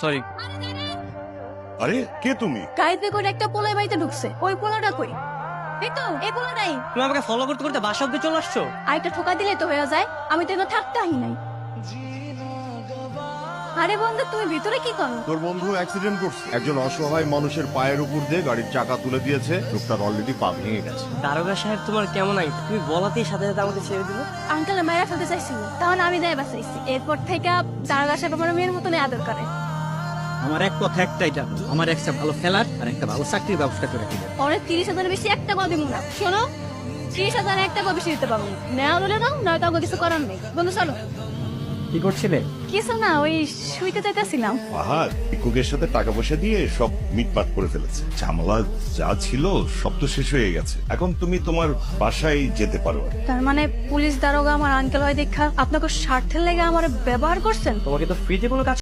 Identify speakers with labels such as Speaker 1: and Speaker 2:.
Speaker 1: Sorry
Speaker 2: আরে কে তুমি?
Speaker 3: গাড়িতে করে একটা পোলাই বাড়িতে ঢুকছে। ওই পোলাটা কই? এই তো এই পোলাটাই।
Speaker 1: তুমি আমাকে ফলো করতে করতে বাসা অব্দি চলে আসছো?
Speaker 3: আরেকটা ঠোকা দিলে তো হয়ে যায়। আমি তো এখানে থাকতেই নাই। আরে বন্ধু তুমি ভিতরে কি করো?
Speaker 2: তোর বন্ধু অ্যাক্সিডেন্ট করছে। একজন অসহায় মানুষের পায়ের উপর দিয়ে গাড়ির চাকা তুলে দিয়েছে। লোকটার অলরেডি পা ভেঙে গেছে।
Speaker 1: দারোগা সাহেব তোমার কেমন আই তুমি বলাতেই সাথে সাথে আমাকে ছেড়ে দিল।
Speaker 3: আঙ্কেল মেয়েরা ফেলতে চাইছিল। তখন আমি দেয় বাঁচাইছি। এরপর থেকে দারোগা সাহেব আমার মেয়ের মতন আদর করে।
Speaker 4: আমার এক কথা একটাই জানো আমার একটা ভালো খেলার আর একটা ভালো চাকরির ব্যবস্থা করে দিবে।
Speaker 3: পরে তিরিশ হাজার বেশি একটা কথা দিব না শোনো তিরিশ হাজার একটা কথা বেশি দিতে পারব না। নেওয়া হলে নাও নয়তো আমাকে কিছু করার নেই। বন্ধু চলো।
Speaker 4: কি করছিলে?
Speaker 3: কিছু না ওই শুইতে চাইতেছিলাম।
Speaker 2: পাহাড় ভিক্ষুকের সাথে টাকা পয়সা দিয়ে সব মিটমাট করে ফেলেছে। ঝামেলা যা ছিল সব তো শেষ হয়ে গেছে। এখন তুমি তোমার বাসায় যেতে পারো।
Speaker 3: তার মানে পুলিশ দারোগা আমার আঙ্কেল হয় দেখা। আপনাকে স্বার্থের লেগে আমার ব্যবহার করছেন?
Speaker 1: তোমাকে তো ফ্রিতে কোনো কাজ